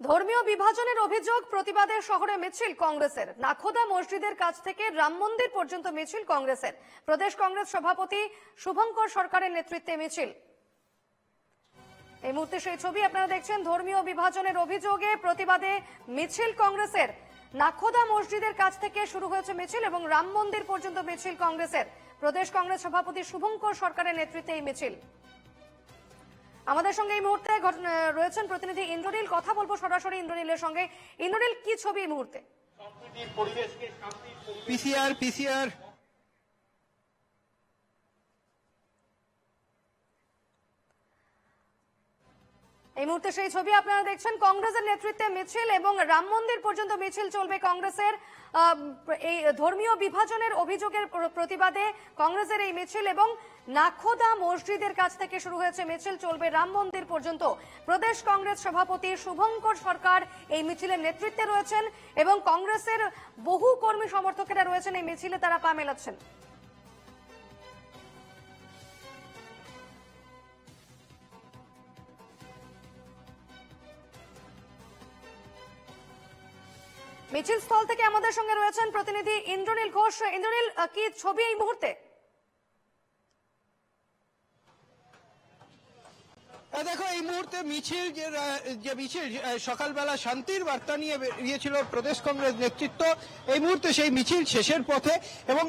ধর্মীয় বিভাজনের অভিযোগ প্রতিবাদে শহরে মিছিল কংগ্রেসের। নাখোদা মসজিদের কাছ থেকে রাম মন্দির পর্যন্ত মিছিল কংগ্রেসের। প্রদেশ কংগ্রেস সভাপতি শুভঙ্কর সরকারের নেতৃত্বে মিছিল। এই মুহূর্তে সেই ছবি আপনারা দেখছেন, ধর্মীয় বিভাজনের অভিযোগে প্রতিবাদে মিছিল কংগ্রেসের। নাখোদা মসজিদের কাছ থেকে শুরু হয়েছে মিছিল এবং রাম মন্দির পর্যন্ত মিছিল কংগ্রেসের। প্রদেশ কংগ্রেস সভাপতি শুভঙ্কর সরকারের নেতৃত্বে এই মিছিল। আমাদের সঙ্গে এই মুহূর্তে ঘটনা- রয়েছেন প্রতিনিধি ইন্দ্রনীল। কথা বলব সরাসরি ইন্দ্রনীলের সঙ্গে। ইন্দ্রনীল কি ছবি এই মুহূর্তে? PCR PCR. এই মুহূর্তে সেই ছবি আপনারা দেখছেন। কংগ্রেসের নেতৃত্বে মিছিল এবং রাম মন্দির পর্যন্ত মিছিল চলবে কংগ্রেসের এই ধর্মীয় বিভাজনের অভিযোগের প্রতিবাদে কংগ্রেসের এই মিছিল এবং নাখোদা মসজিদের কাছ থেকে শুরু হয়েছে মিছিল, চলবে রাম মন্দির পর্যন্ত। প্রদেশ কংগ্রেস সভাপতি শুভঙ্কর সরকার এই মিছিলের নেতৃত্বে রয়েছেন এবং কংগ্রেসের বহু কর্মী সমর্থকেরা রয়েছেন এই মিছিলে, তারা পা মেলাচ্ছেন। মিছিল স্থল থেকে আমাদের সঙ্গে রয়েছেন প্রতিনিধি ইন্দ্রনীল ঘোষ। ইন্দ্রনীল কি ছবি এই মুহূর্তে? দেখো, এই মুহূর্তে মিছিল যে মিছিল সকালবেলা শান্তির বার্তা নিয়ে বেরিয়েছিল প্রদেশ কংগ্রেস নেতৃত্ব। এই মুহূর্তে সেই মিছিল শেষের পথে এবং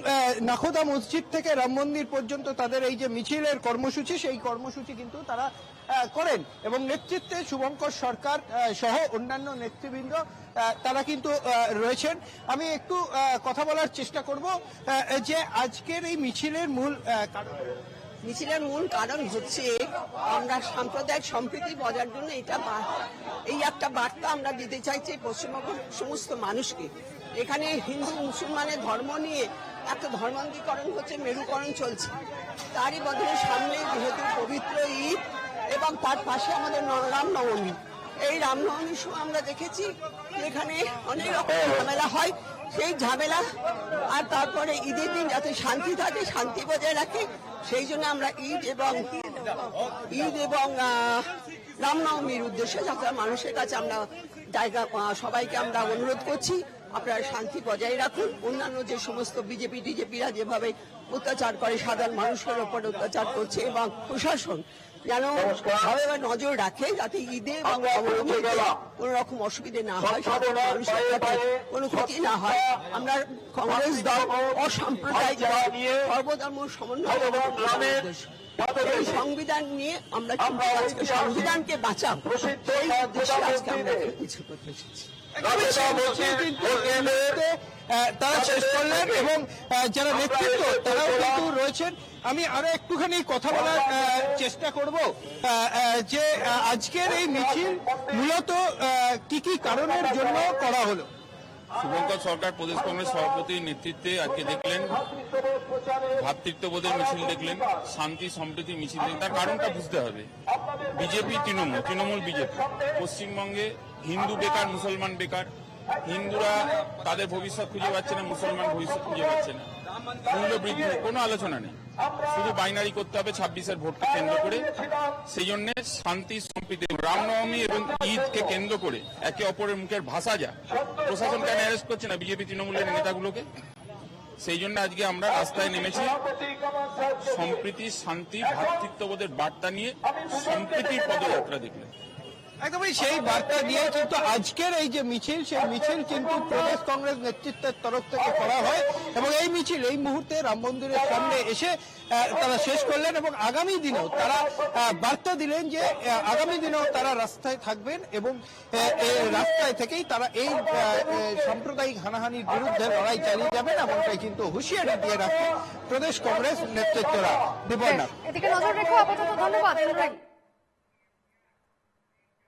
নাখোদা মসজিদ থেকে রাম মন্দির পর্যন্ত তাদের এই যে মিছিলের কর্মসূচি, সেই কর্মসূচি কিন্তু তারা করেন। এবং নেতৃত্বে শুভঙ্কর সরকার সহ অন্যান্য নেতৃবৃন্দ তারা কিন্তু রয়েছেন। আমি একটু কথা বলার চেষ্টা করব যে আজকের এই মিছিলের মূল কারণ। মিছিলের মূল কারণ হচ্ছে আমরা সাম্প্রদায়িক সম্প্রীতি বজার জন্য এটা এই একটা বার্তা আমরা দিতে চাইছি পশ্চিমবঙ্গের সমস্ত মানুষকে। এখানে হিন্দু, মুসলমানের ধর্ম নিয়ে এত ধর্মান্তিকরণ হচ্ছে, মেরুকরণ চলছে। তারই বদলে সামনে যেহেতু পবিত্র ঈদ এবং তার পাশে আমাদের ন- রামনবমী এই রামনবমীর সময় আমরা দেখেছি। এখানে অনেক রকম ঝামেলা হয়। সেই ঝামেলা আর তারপরে ঈদের দিন যাতে শান্তি থাকে, শান্তি বজায় রাখে, সেই জন্য আমরা ঈদ এবং ঈদ এবং রামনবমীর উদ্দেশ্যে যাতে মানুষের কাছে আমরা জায়গা সবাইকে আমরা অনুরোধ করছি। আপনারা শান্তি বজায় রাখুন। অন্যান্য যে সমস্ত বিজেপি টিজেপিরা যেভাবে অত্যাচার করে সাধারণ মানুষের ওপর অত্যাচার করছে এবং প্রশাসন যেন নজর রাখে যাতে ঈদে এবং কোনো রকম অসুবিধে না হয় কোনো ক্ষতি না হয়। আমরা কংগ্রেস দল অসাম্প্রদায়িক দল, সর্বধর্ম সমন্বয় এই সংবিধান নিয়ে আমরা সংবিধানকে বাঁচাবো। সেই উদ্দেশ্যে আজকে আমরা মিছিল করতে এসেছি। তারা শেষ করলেন এবং যারা নেতৃত্ব তারাও কিন্তু রয়েছেন। আমি আরও একটুখানি কথা বলার চেষ্টা করব যে আজকের এই মিছিল মূলত কি কি কারণের জন্য করা হলো? শুভঙ্কর সরকার প্রদেশ কংগ্রেস সভাপতির নেতৃত্বে আজকে দেখলেন ভ্রাতৃত্ববোধের মিছিল দেখলেন শান্তি সম্প্রীতি মিছিল দেখলেন। তার কারণটা বুঝতে হবে। BJP Trinamool Trinamool BJP. পশ্চিমবঙ্গে হিন্দু বেকার, মুসলমান বেকার। হিন্দুরা তাদের ভবিষ্যৎ খুঁজে পাচ্ছে না, মুসলমান ভবিষ্যৎ খুঁজে পাচ্ছে না। মূল্য বৃদ্ধি কোনো আলোচনা নেই। শুধু বাইনারি করতে হবে ছাব্বিশের ভোটকে কেন্দ্র করে। সেই জন্য শান্তি, সম্প্রীতি, রামনবমী এবং ঈদকে কেন্দ্র করে একে অপরের মুখের ভাষা যা। প্রশাসন কেন অ্যারেস্ট করছে না বিজেপি তৃণমূলের নেতাগুলোকে। সেই জন্য আজকে আমরা রাস্তায় নেমেছি। সম্প্রীতি, শান্তি ভ্রাতৃত্ববোধের বার্তা নিয়ে সম্প্রীতির পদযাত্রা দেখলেন একদমই সেই বার্তা দিয়ে কিন্তু আজকের এই যে মিছিল, সেই মিছিল কিন্তু প্রদেশ কংগ্রেস নেতৃত্বের তরফ থেকে করা হয় এবং এই মিছিল, এই মুহূর্তে রাম মন্দিরের সামনে এসে তারা শেষ করলেন এবং আগামী দিনেও তারা বার্তা দিলেন যে আগামী দিনেও তারা রাস্তায় থাকবেন এবং রাস্তায় থেকেই তারা এই সাম্প্রদায়িক হানাহানির বিরুদ্ধে লড়াই চালিয়ে যাবেন এমনটাই কিন্তু হুঁশিয়ারি দিয়ে রাখেন প্রদেশ কংগ্রেস নেতৃত্বরা। রেখো ইন্দ্রনীল